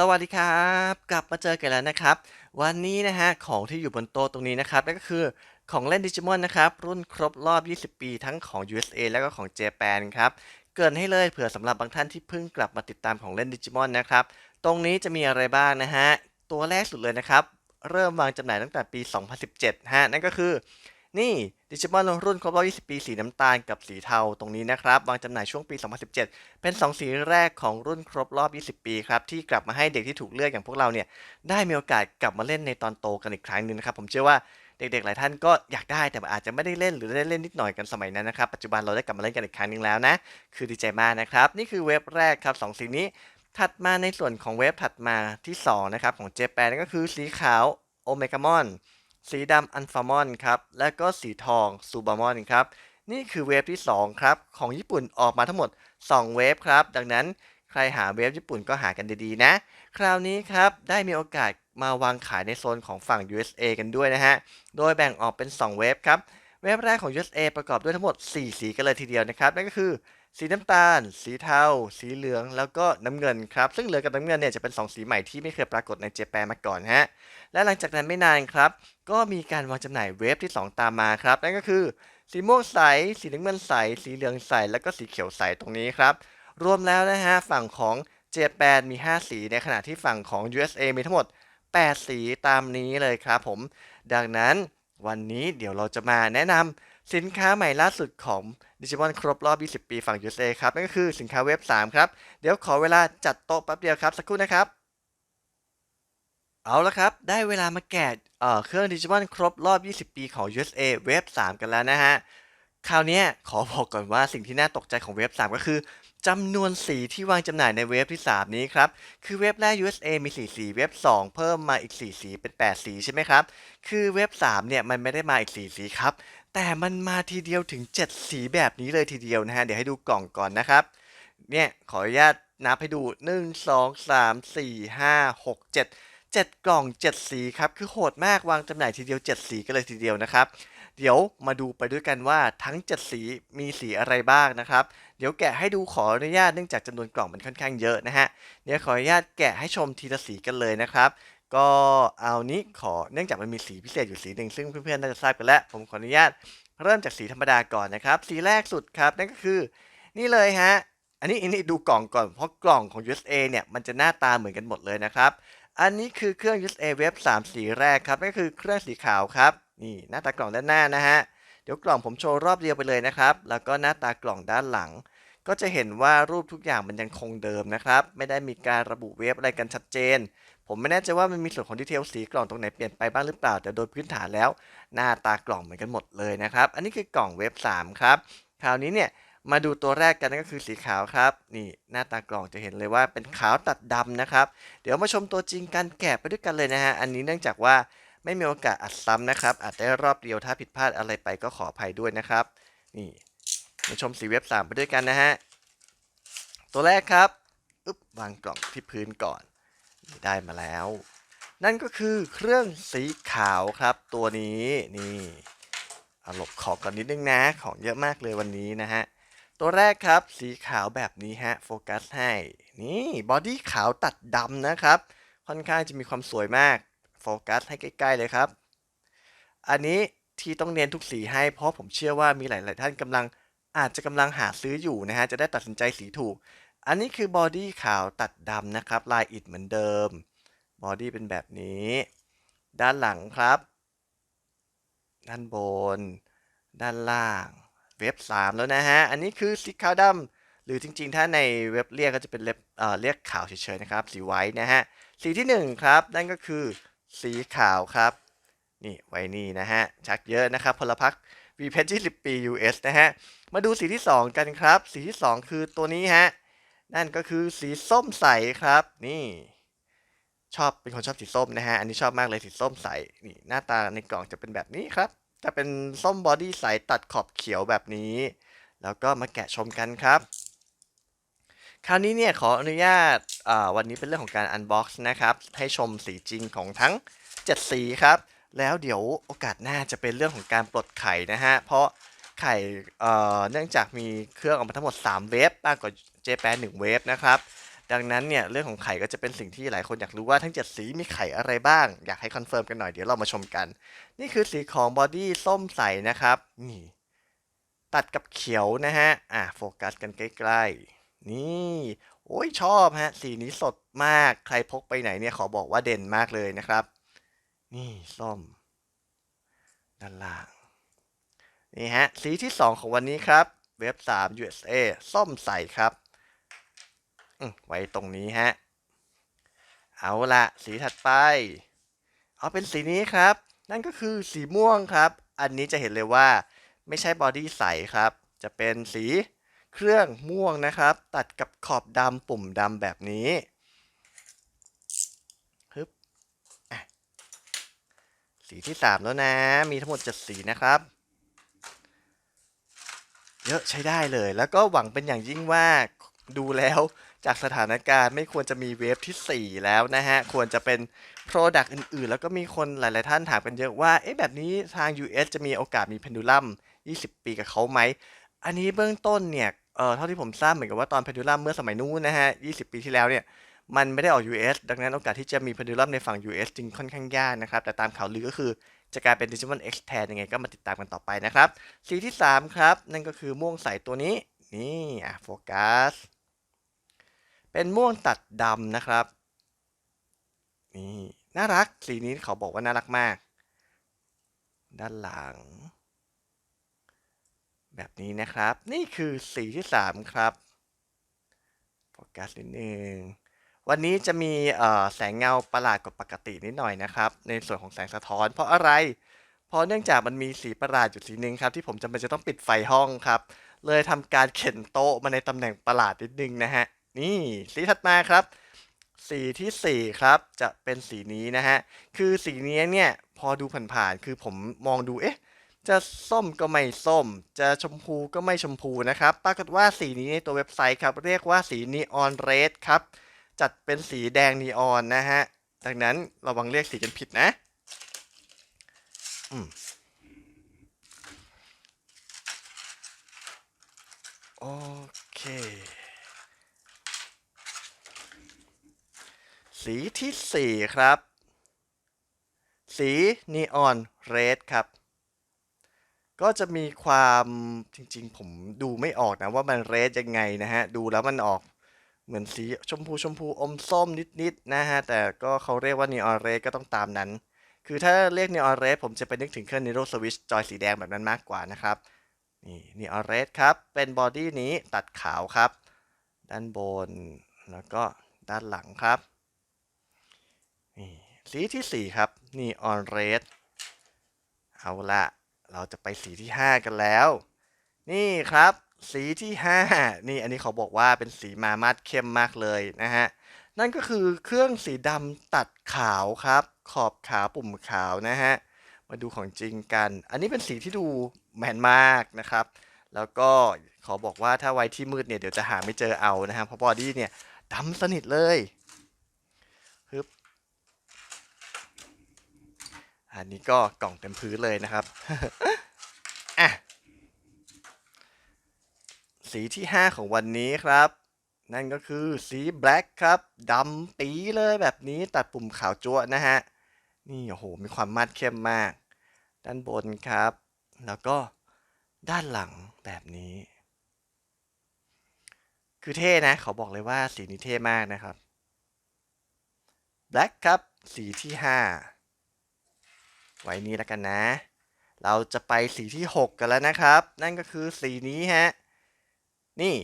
สวัสดีครับ กลับมาเจอกันแล้วนะครับ วันนี้นะฮะของที่อยู่บนโต๊ะตรงนี้นะครับนั่นก็คือของเล่นดิจิมอนนะครับรุ่นครบรอบ 20 ปีทั้งของ USA แล้วก็ของ Japan ครับเกินให้เลยเผื่อสำหรับบางท่านที่เพิ่งกลับมาติดตามของเล่นดิจิมอนนะครับตรงนี้จะมีอะไรบ้างนะฮะตัวแรกสุดเลยนะครับ เริ่มวางจำหน่ายตั้งแต่ปี 2017ฮะนั่นก็คือ นี่ดิจิมอนรุ่นครบรอบ 20 ปี สีน้ำตาลกับสีเทาตรงนี้นะครับ วางจำหน่ายช่วงปี 2017 เป็น 2 สีแรกของรุ่นครบรอบ 20 ปีครับ ที่กลับมาให้เด็กที่ถูกเลือกอย่างพวกเราเนี่ย ได้มีโอกาสกลับมาเล่นในตอนโตกันอีกครั้งหนึ่งนะครับ ผมเชื่อว่าเด็กๆ หลายท่านก็อยากได้แต่อาจจะไม่ได้เล่นหรือได้เล่นนิดหน่อยกันสมัยนั้นนะครับ ปัจจุบันเราได้กลับมาเล่นกันอีกครั้งหนึ่งแล้วนะ คือดีใจมากนะครับ นี่คือเว็บแรกครับ 2 สีนี้ ถัดมาในส่วนของเว็บถัดมาที่2นะครับของเจแปนก็คือสีขาวโอเมกามอน สีดำอันฟามอนครับ และก็สีทองซูบามอนครับ นี่คือเวฟที่ 2 ครับ ของญี่ปุ่นออกมาทั้งหมด 2 เวฟครับ ดังนั้นใครหาเวฟญี่ปุ่นก็หากันดีๆนะ คราวนี้ครับ ได้มีโอกาสมาวางขายในโซนของฝั่ง USA กันด้วยนะฮะ โดยแบ่งออกเป็น 2 เวฟครับ เวฟแรกของ USA ประกอบด้วยทั้งหมด 4 สีกันเลยทีเดียวนะครับ นั่นก็คือ สีน้ำตาล สีเทา สีเหลือง แล้วก็น้ำเงินครับ ซึ่งเหลืองกับน้ำเงินเนี่ยจะเป็น 2 สีใหม่ที่ไม่เคยปรากฏในเจแปนมาก่อนฮะ และหลังจากนั้นไม่นานครับ ก็มีการวางจำหน่ายเวฟที่ 2 ตามมาครับ นั่นก็คือ สีม่วงใส สีน้ำเงินใส สีเหลืองใส แล้วก็สีเขียวใสตรงนี้ครับ รวมแล้วนะฮะฝั่งของเจแปนมี 5 สีในขณะที่ฝั่งของ USA มีทั้งหมด 8 สีตามนี้เลยครับผม ดังนั้นวันนี้เดี๋ยวเราจะมาแนะนำ สินค้าใหม่ล่าสุดของดิจิมอนครบรอบ 20 ปีฝั่ง USA ครับ นั่นก็คือสินค้าเว็บ 3 ครับ เดี๋ยวขอเวลาจัดโต๊ะแป๊บเดียวครับ สักครู่นะครับ เอาละครับ ได้เวลามาแกะเอ่อเครื่องดิจิมอนครบรอบ 20 ปีของ USA เว็บ 3 กันแล้วนะฮะ คราวนี้ขอบอกก่อนว่าสิ่งที่น่าตกใจของเว็บ 3 ก็คือจำนวนสีที่วางจำหน่ายในเว็บที่ 3 นี้ครับ คือเว็บแรก USA มี4สี เว็บ 2 เพิ่มมาอีก 4 สีเป็น 8 สีใช่ไหมครับ คือเว็บ 3 เนี่ย มันไม่ได้มาอีก 4 สีครับ แต่มันมาทีเดียวถึง 7 สีแบบนี้เลยทีเดียวนะฮะ เดี๋ยวให้ดูกล่องก่อนนะครับ เนี่ย ขออนุญาตนับให้ดู 1 2 3 4 5 6 7 7 กล่อง 7 สีครับ คือโหดมากวางจำหน่ายทีเดียว 7 สีกันเลยทีเดียวนะครับ เดี๋ยวมาดูไปด้วยกันว่าทั้ง 7 สีมีสีอะไรบ้างนะครับ เดี๋ยวแกะให้ดูขออนุญาตเนื่องจากจำนวนกล่องมันค่อนข้างเยอะนะฮะ เดี๋ยวขออนุญาตแกะให้ชมทีละสีกันเลยนะครับ ก็เอานี้ขอเนื่องจากมันมีสีพิเศษอยู่สีหนึ่งซึ่งเพื่อนๆน่าจะทราบกันแล้ว ผมขออนุญาตเริ่มจากสีธรรมดาก่อนนะครับ สีแรกสุดครับ นั่นก็คือ นี่เลยฮะ อันนี้อันนี้ดูกล่องก่อนเพราะกล่องของ USA เนี่ยมันจะหน้าตาเหมือนกันหมดเลยนะครับ อันนี้คือเครื่อง USA Web 3 สีแรกครับนั่นก็คือเครื่องสีขาวครับนี่หน้าตากล่องด้านหน้านะฮะเดี๋ยวกล่องผมโชว์รอบเดียวไปเลยนะครับ แล้วก็หน้าตากล่องด้านหลัง ก็จะเห็นว่ารูปทุกอย่างมันยังคงเดิมนะครับ ไม่ได้มีการระบุเว็บอะไรกันชัดเจน ผมไม่แน่ใจว่ามันมีส่วนของดีเทลสีกล่องตรงไหนเปลี่ยนไปบ้างหรือเปล่า แต่โดยพื้นฐานแล้ว หน้าตากล่องเหมือนกันหมดเลยนะครับ อันนี้คือกล่องเว็บ 3 ครับ คราวนี้เนี่ยมาดูตัวแรกกันนั่นก็คือสีขาวครับ นี่หน้าตากล่องจะเห็นเลยว่าเป็นขาวตัดดำนะครับ เดี๋ยวมาชมตัวจริงการแกะไปด้วยกันเลยนะฮะ อันนี้เนื่องจากว่าไม่มีโอกาสอัดซ้ำนะครับอาจได้รอบเดียวถ้าผิดพลาดอะไรไปก็ขออภัยด้วยนะครับ นี่มาชมสีเว็บ 3 ไปด้วยกันนะฮะ ตัวแรกครับ อึ๊บวางกล่องที่พื้นก่อน นี่ได้มาแล้ว นั่นก็คือเครื่องสีขาวครับ ตัวนี้นี่เอาหลบของก่อนนิดนึงนะ ของเยอะมากเลยวันนี้นะฮะ ตัวแรกครับสีขาวแบบนี้ฮะโฟกัสให้ นี่บอดี้ขาวตัดดำนะครับ ค่อนข้างจะมีความสวยมากโฟกัสให้ใกล้ ๆเลยครับ อันนี้ที่ต้องเน้นทุกสีให้เพราะผมเชื่อว่ามีหลาย ๆ ท่านกำลังอาจจะกำลังหาซื้ออยู่นะฮะ จะได้ตัดสินใจสีถูก อันนี้คือบอดี้ขาวตัดดำนะครับ ลายอิฐเหมือนเดิม บอดี้เป็นแบบนี้ ด้านหลังครับ ด้านบน ด้านล่าง เว็บ 3 แล้วนะฮะ อันนี้คือสีขาวดำหรือจริงๆ ถ้าในเว็บเรียกก็จะเป็นเล็บเอ่อเรียกขาวเฉยๆนะครับ สีไว้นะฮะ สีที่ 1 ครับ นั่นก็คือสีขาวครับ นี่ไว้นี่นะฮะ ชักเยอะนะครับ พลพรรควีเพชร20ปี US นะฮะ มาดูสีที่ 2 กันครับ สีที่ 2 คือตัวนี้ฮะ นั่นก็คือสีส้มใสครับ นี่ ชอบเป็นคนชอบสีส้มนะฮะ อันนี้ชอบมากเลยสีส้มใส นี่หน้าตาในกล่องจะเป็นแบบนี้ครับ จะเป็นส้มบอดี้ใสตัดขอบเขียวแบบนี้ แล้วก็มาแกะชมกันครับ คราวนี้เนี่ยขออนุญาตาวันนี้เป็นเรื่องของการอันบ็อกซ์นะครับ ให้ชมสีจริงของทั้ง 7 สีครับ แล้วเดี๋ยวโอกาสหน้าจะเป็นเรื่องของการปลดไข่นะฮะ เพราะ ไข่เนื่องจากมีเครื่องออกมาทั้งหมด 3 เวฟมากกว่าเจแปน1เวฟนะครับ ดังนั้นเนี่ยเรื่องของไข่ก็จะเป็นสิ่งที่หลายคนอยากรู้ว่าทั้ง 7 สีมีไข่อะไรบ้าง อยากให้คอนเฟิร์มกันหน่อยเดี๋ยวเรามาชมกัน นี่คือสีของบอดี้ส้มใสนะครับนี่ตัดกับเขียวนะฮะอะโฟกัสกันใกล้ๆ นี่โอ้ยชอบฮะสีนี้สดมากใครพกไปไหนเนี่ยขอบอกว่าเด่นมากเลยนะครับ นี่ส้มด้านล่าง นี่ฮะสีที่ 2 ของวันนี้ครับ เว็บ 3 USA ส้มใสครับไว้ตรงนี้ฮะ เอาละสีถัดไป เอาเป็นสีนี้ครับ นั่นก็คือสีม่วงครับ อันนี้จะเห็นเลยว่าไม่ใช่บอดี้ใสครับ จะเป็นสีเครื่องม่วงนะครับ ตัดกับขอบดำปุ่มดำแบบนี้ฮึบสีที่ 3 แล้วนะ มีทั้งหมด7สีนะครับ เยอะใช้ได้เลย แล้วก็หวังเป็นอย่างยิ่งว่าดูแล้วจากสถานการณ์ไม่ควรจะมีเวฟที่ 4 แล้วนะฮะ ควรจะเป็น Product อื่นๆ แล้วก็มีคนหลาย ๆ ท่านถามกันเยอะว่า เอ๊ะแบบนี้ทาง US จะมีโอกาสมี Pendulum 20 ปีกับเขาไหม อันนี้เบื้องต้นเนี่ย เอ่อเท่าที่ผมทราบเหมือนกับว่าตอน Pendulum เมื่อสมัยนู้นนะฮะ 20 ปีที่แล้วเนี่ย มันไม่ได้ออก US ดังนั้นโอกาสที่จะมี Pendulum ในฝั่ง US จึงค่อนข้างยากนะครับ แต่ตามข่าวลือก็คือ จะกลายเป็น Digimon X แทนยังไงก็มาติดตามกันต่อไปนะครับ สีที่ 3 ครับ นั่นก็คือม่วงใสตัวนี้ นี่อะโฟกัส เป็นม่วงตัดดำนะครับ นี่น่ารัก สีนี้เขาบอกว่าน่ารักมาก ด้านหลัง แบบนี้นะครับ นี่คือสีที่ 3 ครับ โฟกัสนิดนึง วันนี้จะมีแสงเงาประหลาดกว่าปกตินิดหน่อยนะครับ ในส่วนของแสงสะท้อน เพราะอะไร เพราะเนื่องจากมันมีสีประหลาดอยู่สีหนึ่งครับ ที่ผมจำเป็นจะต้องปิดไฟห้องครับ เลยทำการเข็นโต๊ะมาในตำแหน่งประหลาดนิดนึงนะฮะ นี่สีถัดมาครับ สีทีสี่ 4 ครับ จะเป็นสีนี้นะฮะ คือสีนี้เนี่ยพอดูผ่านๆคือผมมองดูเอ๊ะจะส้มก็ไม่ส้ม จะชมพูก็ไม่ชมพูนะครับ ปรากฏว่าสีนี้ในตัวเว็บไซต์ครับ เรียกว่าสีนีออนเรดครับ จัดเป็นสีแดงนีออนนะฮะ ดังนั้นระวังเรียกสีกันผิดนะอืมโอเค สีที่4ครับ สีนีออนเรดครับ ก็จะมีความจริงๆ ผมดูไม่ออกนะว่ามันเรดยังไงนะฮะ ดูแล้วมันออก เหมือนสีชมพูชมพูอมส้มนิดๆนะฮะ แต่ก็เขาเรียกว่านีออนเรดก็ต้องตามนั้น คือถ้าเรียกนีออนเรดผมจะไปนึกถึงเครื่อง Nero Switch จอยสีแดงแบบนั้นมากกว่านะครับ นี่นีออนเรดครับ เป็นบอดี้นี้ตัดขาวครับ ด้านบนแล้วก็ด้านหลังครับนี่สีที่ 4 ครับนีออนเรดเอาละเราจะไปสีที่ 5 กันแล้ว นี่ครับ สีที่ 5 นี่อันนี้เขาบอกว่าเป็นสีมามาดเข้มมากเลยนะฮะ นั่นก็คือเครื่องสีดำตัดขาวครับ ขอบขาวปุ่มขาวนะฮะ มาดูของจริงกัน อันนี้เป็นสีที่ดูแมนมากนะครับ แล้วก็ขอบอกว่าถ้าไว้ที่มืดเนี่ยเดี๋ยวจะหาไม่เจอเอานะฮะเพราะบอดี้เนี่ยดำสนิทเลยฮึบอันนี้ก็กล่องเต็มพื้นเลยนะครับ อะ สีที่ 5 ของวันนี้ครับ นั่นก็คือสีแบล็กครับดำปีเลยแบบนี้ตัดปุ่มขาวจั่วนะฮะ นี่โอ้โห มีความมาดเข้มมาก ด้านบนครับ แล้วก็ด้านหลังแบบนี้ คือเท่นะเขาบอกเลยว่าสีนี้เท่มากนะครับ Black ครับสีที่ 5 ไว้นี้แล้วกันนะ เราจะไปสีที่ 6 กันแล้วนะครับ นั่นก็คือสีนี้ฮะ นี่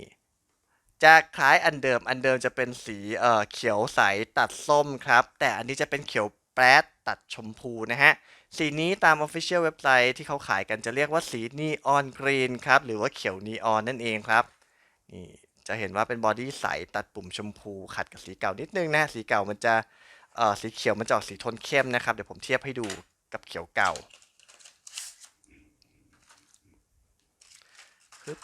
จะคล้ายอันเดิม อันเดิมจะเป็นสีเอ่อเขียวใสตัดส้มครับ แต่อันนี้จะเป็นเขียวแปรดตัดชมพูนะฮะ สีนี้ตาม Official เว็บไซต์ที่เขาขายกันจะเรียกว่าสีนีออนกรีนครับ หรือว่าเขียวนีออนนั่นเองครับนี่จะเห็นว่าเป็นบอดี้ใสตัดปุ่มชมพูขัดกับสีเก่านิดนึงนะ สีเก่ามันจะเอ่อสีเขียวมันจะออกสีโทนเข้มนะครับ เดี๋ยวผมเทียบให้ดูกับเขียวเก่าปึ๊บ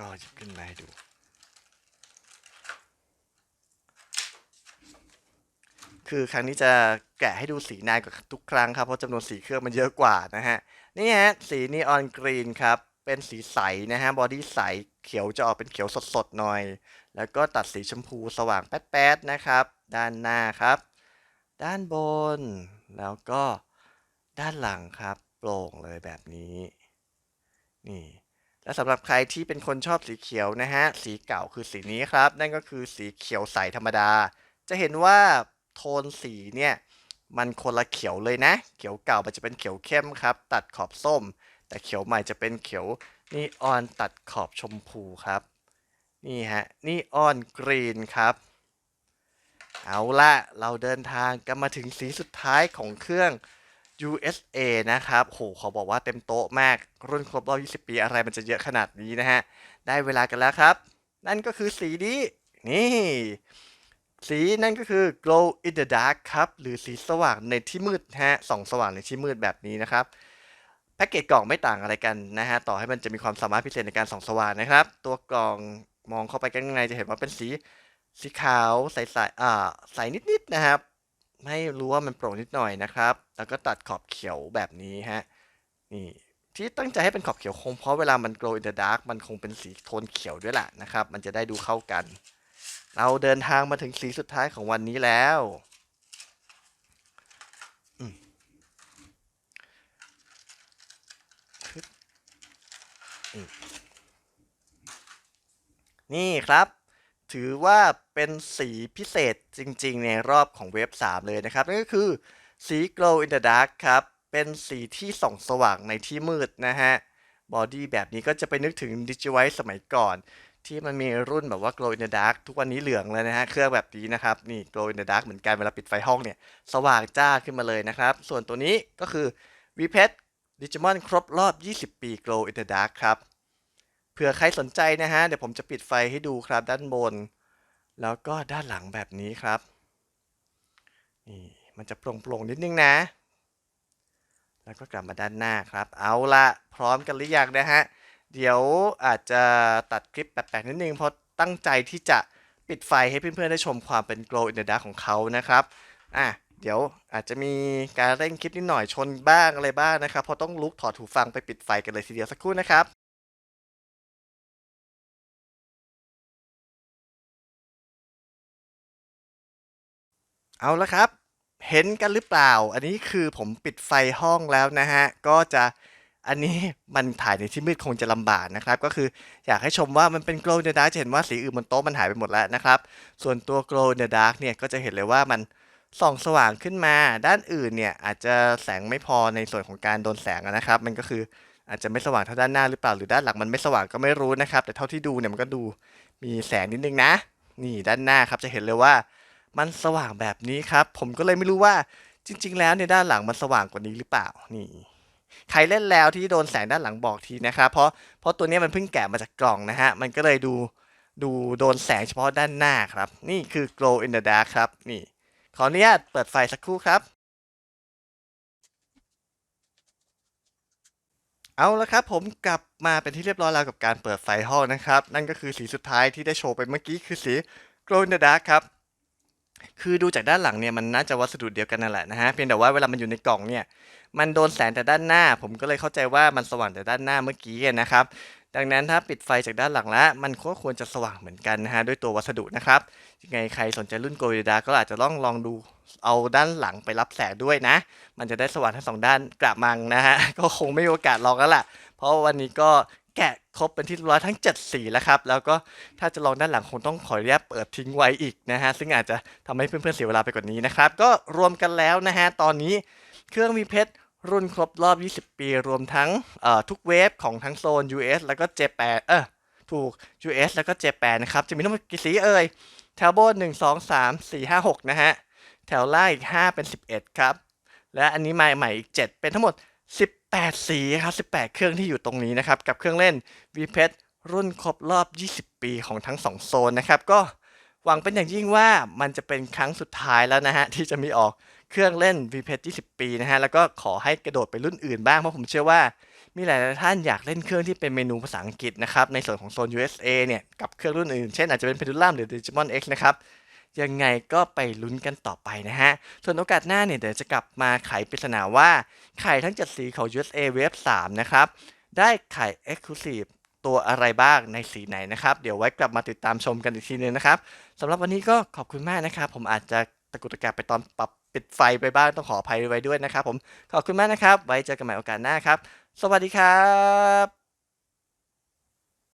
ก็หยิบขึ้นมาให้ดู คือครั้งนี้จะแกะให้ดูสีนานกว่าทุกครั้งครับ เพราะจำนวนสีเครื่องมันเยอะกว่านะฮะ นี่ฮะ สีนีออนกรีนครับเเป็นสีใสนะฮะ บอดี้ใส เขียวจะออกเป็นเขียวสดๆหน่อย แล้วก็ตัดสีชมพูสว่างแป๊ดๆนะครับ ด้านหน้าครับ ด้านบน แล้วก็ด้านหลังครับ โปร่งเลยแบบนี้ นี่ และสำหรับใครที่เป็นคนชอบสีเขียวนะฮะ สีเก่าคือสีนี้ครับ นั่นก็คือสีเขียวใสธรรมดา จะเห็นว่าโทนสีเนี่ยมันคนละเขียวเลยนะ เขียวเก่ามันจะเป็นเขียวเข้มครับ ตัดขอบส้ม แต่เขียวใหม่จะเป็นเขียวนีออนตัดขอบชมพูครับ นี่ฮะนีออนกรีนครับ เอาละเราเดินทางกันมาถึงสีสุดท้ายของเครื่อง USA นะครับโหขอบอกว่าเต็มโต๊ะมาก รุ่นครบรอบ20 ปีอะไรมันจะเยอะขนาดนี้นะฮะ ได้เวลากันแล้วครับ นั่นก็คือสีนี้ นี่ สีนั่นก็คือ glow in the dark ครับ หรือสีสว่างในที่มืดฮะ ส่องสว่างในที่มืดแบบนี้นะครับ แพ็กเกจกล่องไม่ต่างอะไรกันนะฮะ ต่อให้มันจะมีความสามารถพิเศษในการส่องสว่างนะครับ ตัวกล่องมองเข้าไปข้างในจะเห็นว่าเป็นสีสีขาวใสๆอ่าใสนิดๆนะครับ ให้รู้ว่ามันโปร่งนิดหน่อยนะครับ แล้วก็ตัดขอบเขียวแบบนี้ฮะ นี่ที่ตั้งใจให้เป็นขอบเขียวคงเพราะเวลามัน glow in the dark มันคงเป็นสีโทนเขียวด้วยแหละนะครับ มันจะได้ดูเข้ากัน เราเดินทางมาถึงสีสุดท้ายของวันนี้แล้วนี่ครับ ถือว่า เป็นสีพิเศษจริงๆ ในรอบของเว็บ 3 เลยนะครับ นั่นก็คือสี glow in the dark ครับ เป็นสีที่ส่องสว่างในที่มืดนะฮะบอดี้แบบนี้ก็จะไปนึกถึง Digivice สมัยก่อน ที่มันมีรุ่นแบบว่า glow in the dark ทุกวันนี้เหลืองเลยนะฮะ เครื่องแบบนี้นะครับ นี่ glow in the dark เหมือนกันเวลาปิดไฟห้องเนี่ย สว่างจ้าขึ้นมาเลยนะครับ ส่วนตัวนี้ก็คือ v p e t Digimon ครบรอบ 20 ปี glow in the dark ครับเผื่อใครสนใจนะฮะ เดี๋ยวผมจะปิดไฟให้ดูครับด้านบน แล้วก็ด้านหลังแบบนี้ครับนี่มันจะโปร่งๆนิดนึงนะ แล้วก็กลับมาด้านหน้าครับ เอาละพร้อมกันหรือยังนะฮะ เดี๋ยวอาจจะตัดคลิปแปลกๆนิดนึง เพราะตั้งใจที่จะปิดไฟให้เพื่อนๆได้ชมความเป็น glow in the dark ของเขานะครับ อะเดี๋ยวอาจจะมีการเร่งคลิปนิดหน่อยชนบ้างอะไรบ้างนะครับ เพราะต้องลุกถอดหูฟังไปปิดไฟกันเลยทีเดียวสักครู่นะครับ เอาละครับ เห็นกันหรือเปล่า อันนี้คือผมปิดไฟห้องแล้วนะฮะ ก็จะอันนี้มันถ่ายในที่มืดคงจะลำบากนะครับ ก็คืออยากให้ชมว่ามันเป็น glow in the dark จะเห็นว่าสีอื่นบนโต๊ะมันหายไปหมดแล้วนะครับ ส่วนตัว glow in the dark เนี่ยก็จะเห็นเลยว่ามันส่องสว่างขึ้นมา ด้านอื่นเนี่ยอาจจะแสงไม่พอในส่วนของการโดนแสงนะครับ มันก็คืออาจจะไม่สว่างเท่าด้านหน้าหรือเปล่า หรือด้านหลังมันไม่สว่างก็ไม่รู้นะครับ แต่เท่าที่ดูเนี่ยมันก็ดูมีแสงนิดนึงนะ นี่ด้านหน้าครับจะเห็นเลยว่า มันสว่างแบบนี้ครับ ผมก็เลยไม่รู้ว่าจริง ๆ แล้วในด้านหลังมันสว่างกว่านี้หรือเปล่านี่ใครเล่นแล้วที่โดนแสงด้านหลังบอกทีนะครับ เพราะเพราะตัวนี้มันเพิ่งแกะมาจากกล่องนะฮะ มันก็เลยดูดูโดนแสงเฉพาะด้านหน้าครับ นี่คือ glow in the dark ครับ นี่ ขออนุญาตเปิดไฟสักครู่ครับ เอาละครับผมกลับมาเป็นที่เรียบร้อยแล้วกับการเปิดไฟห้องนะครับ นั่นก็คือสีสุดท้ายที่ได้โชว์ไปเมื่อกี้คือสี glow in the dark ครับ คือดูจากด้านหลังเนี่ยมันน่าจะวัสดุเดียวกันนั่นแหละนะฮะเพียงแต่ว่าเวลามันอยู่ในกล่องเนี่ยมันโดนแสงแต่ด้านหน้า ผมก็เลยเข้าใจว่ามันสว่างแต่ด้านหน้าเมื่อกี้นะครับ ดังนั้นถ้าปิดไฟจากด้านหลังแล้วมันก็ควรจะสว่างเหมือนกันนะฮะด้วยตัววัสดุนะครับยังไงใครสนใจรุ่นโกลดาก็อาจจะลองลองดูเอาด้านหลังไปรับแสงด้วยนะ มันจะได้สว่างทั้งสองด้านกระมังนะฮะก็คงไม่มีโอกาสลองแล้วล่ะ เพราะวันนี้ก็ แกะครบเป็นที่เรียบร้อยทั้ง 7 สีแล้วครับ แล้วก็ถ้าจะลองด้านหลังคงต้องขออนุญาตเปิดทิ้งไว้อีกนะฮะ ซึ่งอาจจะทำให้เพื่อนๆเสียเวลาไปกว่านี้นะครับ ก็รวมกันแล้วนะฮะ ตอนนี้เครื่องมีเพชรรุ่นครบรอบ 20 ปี รวมทั้งทุกเวฟของทั้งโซน US แล้วก็เจแปนเออถูก US แล้วก็เจแปนนะครับ จะมีทั้งหมดกี่สีเอ่ย แถวบนหนึ่งสองสามสี่ห้าหกนะฮะ แถวล่างอีกห้าเป็นสิบเอ็ดครับ และอันนี้ใหม่ใหม่อีกเจ็ดเป็นทั้งหมด สิบแปดสีครับสิบแปดเครื่องที่อยู่ตรงนี้นะครับ กับเครื่องเล่น v p e t รุ่นครบรอบ 20 ปีของทั้งสองโซนนะครับ ก็หวังเป็นอย่างยิ่งว่ามันจะเป็นครั้งสุดท้ายแล้วนะฮะ ที่จะมีออกเครื่องเล่น v p e t 20 ปีนะฮะ แล้วก็ขอให้กระโดดไปรุ่นอื่นบ้าง เพราะผมเชื่อว่ามีหลายๆท่านอยากเล่นเครื่องที่เป็นเมนูภาษาอังกฤษนะครับ ในส่วนของโซน USA เนี่ย กับเครื่องรุ่นอื่น เช่นอาจจะเป็น Pendulum หรือ Digimon X นะครับ ยังไงก็ไปลุ้นกันต่อไปนะฮะ ส่วนโอกาสหน้าเนี่ยเดี๋ยวจะกลับมาไขปริศนาว่า ไข่ทั้ง 7 สีของ USA Wave 3 นะครับ ได้ไข่ Exclusive ตัวอะไรบ้างในสีไหนนะครับ เดี๋ยวไว้กลับมาติดตามชมกันอีกทีนึงนะครับสำหรับวันนี้ก็ขอบคุณมากนะครับ ผมอาจจะตะกุตะกักไปตอนปรับปิดไฟไปบ้างต้องขออภัยไว้ด้วยนะครับผมขอบคุณมากนะครับ ไว้เจอกันใหม่โอกาสหน้าครับ สวัสดีครับ